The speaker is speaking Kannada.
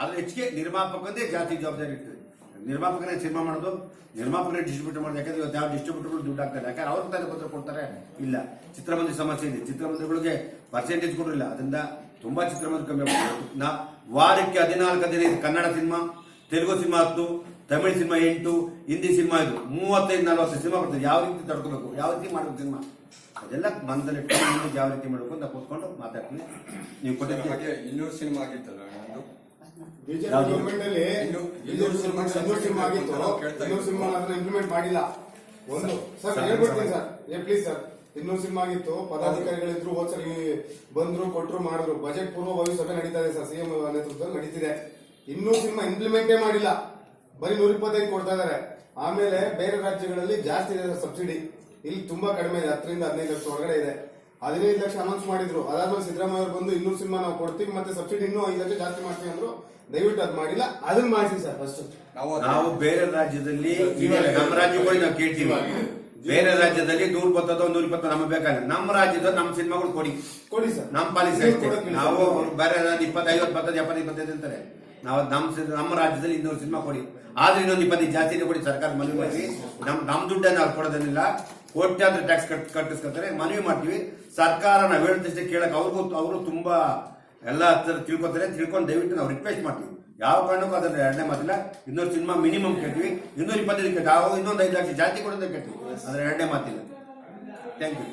ಅದ್ರ ಹೆಚ್ಚಿಗೆ ನಿರ್ಮಾಪಕಂದೇ ಜಾತಿ ಜವಾಬ್ದಾರಿ ಇರ್ತದೆ. ನಿರ್ಮಾಪಕನೇ ಸಿನಿಮಾ ಮಾಡೋದು, ನಿರ್ಮಾಪಕನೇ ಡಿಸ್ಟ್ರಿಬ್ಯೂಟ್ ಮಾಡೋದು, ಯಾಕಂದ್ರೆ ಇವತ್ತು ಯಾವ ಡಿಸ್ಟ್ರಿಬ್ಯೂಟರ್ಗಳು ದುಡ್ಡು ಹಾಕ್ತಾರೆ ಯಾಕಂದ್ರೆ ಅವ್ರ ತಾನೇ ಪತ್ರ ಕೊಡ್ತಾರೆ? ಇಲ್ಲ. ಚಿತ್ರಮಂದಿರ ಸಮಸ್ಯೆ ಇದೆ. ಚಿತ್ರಮಂದಿರಗಳಿಗೆ ಪರ್ಸೆಂಟೇಜ್ ಕೊಡಲಿಲ್ಲ ಅದರಿಂದ ತುಂಬಾ ಚಿತ್ರಮಂದಿರ ಕಮ್ಮಿ ಆಗ್ಬೋದು ನಾ ವಾರಕ್ಕೆ ಹದಿನಾಲ್ಕು, ಹದಿನೈದು ಕನ್ನಡ ಸಿನಿಮಾ, ತೆಲುಗು ಸಿನಿಮಾ ಹತ್ತು, ತಮಿಳ್ ಸಿನಿಮಾ ಎಂಟು, ಹಿಂದಿ ಸಿನಿಮಾ ಇದು ಮೂವತ್ತೈದು ನಲವತ್ತು ಸಿನಿಮಾ ಬರ್ತದೆ. ಯಾವ ರೀತಿ ತಡ್ಕೋಬೇಕು? ಯಾವ ರೀತಿ ಮಾಡಬೇಕು ಸಿನಿಮಾ? ಅದೆಲ್ಲ ಮನದಲ್ಲಿ ಯಾವ ರೀತಿ ಮಾಡಬೇಕು ಅಂತ ಕೂತ್ಕೊಂಡು ಮಾತಾಡ್ತೀನಿ. ನೀವು ಕೊಟ್ಟಿದ್ದ ಇನ್ನೂರು ಸಿನಿಮಾ ಆಗಿತ್ತಲ್ಲ? ಬಿಜೆಪಿ ಯಾವ್ದು? ಗೌರ್ಮೆಂಟ್ ಅಲ್ಲಿ ಇನ್ನು- ಇನ್ನೂರು ಸಿನಿಮಾ ಆಗಿತ್ತು. ಇನ್ನೂರು ಸಿನಿಮಾ ಇಂಪ್ಲಿಮೆಂಟ್ ಮಾಡಿಲ್ಲ. ಒಂದು. ಸರ್ ಸರ್, ಹೇಳ್ಬಿಡ್ತೀನಿ ಸರ್. ಏ ಪ್ಲೀಸ್ ಸರ್. ಇನ್ನೂರು ಸಿನಿಮಾ ಆಗಿತ್ತು. ಪದಾಧಿಕಾರಿಗಳಿದ್ರು ಹೋದ್ಸರಿ ಬಂದ್ರು ಕೊಟ್ರು ಮಾಡಿದ್ರು. ಬಜೆಟ್ ಪೂರ್ವಭಾವಿ ಸಭೆ ನಡೀತಾ ಇದೆ ಸರ್. ಸಿಎಂ ನೇತೃತ್ವದಲ್ಲಿ ನಡೀತಿದೆ. ಇನ್ನೂ ಸಿನಿಮಾ ಇಂಪ್ಲಿಮೆಂಟೇ ಮಾಡಿಲ್ಲ. ಬರೀ ನೂರ ಇಪ್ಪತ್ತೈದು ಕೊಡ್ತಾ ಇದಾರೆ. ಆಮೇಲೆ ಬೇರೆ ರಾಜ್ಯಗಳಲ್ಲಿ ಜಾಸ್ತಿ ಇದೆ ಸಬ್ಸಿಡಿ. ಇಲ್ಲಿ ತುಂಬಾ ಕಡಿಮೆ ಇದೆ. ಹತ್ತರಿಂದ ಹದಿನೈದು ಲಕ್ಷ ಹೊರಗಡೆ ಇದೆ. ಹದಿನೈದು ಲಕ್ಷ ಅನೌನ್ಸ್ ಮಾಡಿದ್ರು. ಅದಾದ್ಮೇಲೆ ಸಿದ್ದರಾಮಯ್ಯ ಅವರು ಬಂದು ಇನ್ನೂರು ಸಿನಿಮಾ ನಾವು ಕೊಡ್ತೀವಿ ಮತ್ತೆ ಸಬ್ಸಿಡಿ ಇನ್ನೂ ಐದು ಲಕ್ಷ ಜಾಸ್ತಿ ಮಾಡ್ತೀವಿ ಅಂದ್ರು ದಯವಿಟ್ಟು ಅದ್ ಮಾಡಿಲ್ಲ. ಅದನ್ನ ಮಾಡಿಸಿ ಸರ್ ಫಸ್ಟ್ ನಾವು ನಾವು ಬೇರೆ ರಾಜ್ಯದಲ್ಲಿ ನಮ್ಮ ರಾಜ್ಯಗಳು ನಾವು ಕೇಳ್ತೀವಿ. ಬೇರೆ ರಾಜ್ಯದಲ್ಲಿ ನೂರ್ ಬತ್ತದ ನೂರ ಇಪ್ಪತ್ತು ನಮ್ಮ ಬೇಕಾಗಿಲ್ಲ. ನಮ್ಮ ರಾಜ್ಯದ ನಮ್ಮ ಸಿನಿಮಾಗಳು ಕೊಡಿ. ಕೊಡಿ ಸರ್. ನಮ್ಮ ಪಾಲಿಸಿ ನೀವು ನಾವು ಬೇರೆ ಇಪ್ಪತ್ತೈದು ಇಪ್ಪತ್ತೈದು ಎಪ್ಪತ್ತು ಇಪ್ಪತ್ತೈದು ಅಂತಾರೆ. ನಾವು ನಮ್ಮ ನಮ್ಮ ರಾಜ್ಯದಲ್ಲಿ ಇನ್ನೂರು ಸಿನಿಮಾ ಕೊಡಿ. ಆದ್ರೆ ಇನ್ನೊಂದು ಇಪ್ಪತ್ತೈದು ಜಾಸ್ತಿನೇ ಕೊಡಿ ಸರ್ಕಾರ ಮನವಿ ಮಾಡಿ. ನಮ್ ನಮ್ ದುಡ್ಡನ್ನು ಅವ್ರು ಕೊಡೋದೇನಿಲ್ಲ. ಕೋಟ್ಯಾಂತರ ಟ್ಯಾಕ್ಸ್ ಕಟ್ ಕಟ್ಟಿಸ್ಕೊತಾರೆ ಮನವಿ ಮಾಡ್ತೀವಿ. ಸರ್ಕಾರ ನಾವು ಹೇಳಿದಷ್ಟೇ ಕೇಳಕ್ ಅವ್ರಿಗೂ, ಅವರು ತುಂಬಾ ಎಲ್ಲ ಹತ್ತಿರ ತಿಳ್ಕೊತಾರೆ ತಿಳ್ಕೊಂಡು ದಯವಿಟ್ಟು ನಾವು ರಿಕ್ವೆಸ್ಟ್ ಮಾಡ್ತೀವಿ. ಯಾವ ಕಾರಣಕ್ಕೂ ಅದನ್ನ ಎರಡನೇ ಮಾತಿಲ್ಲ. ಇನ್ನೂರು ಸಿನಿಮಾ ಮಿನಿಮಮ್ ಕೇಳ್ತೀವಿ. ಇನ್ನೂರ ಇಪ್ಪತ್ತೈದು ಕೇಳ್ತೀವಿ ಇನ್ನೊಂದು ಐದು ಲಕ್ಷ ಜಾಸ್ತಿ ಕೊಡೋದಕ್ಕೆ ಕೇಳ್ತೀವಿ. ಅದರ ಎರಡನೇ ಮಾತಿಲ್ಲ. Thank you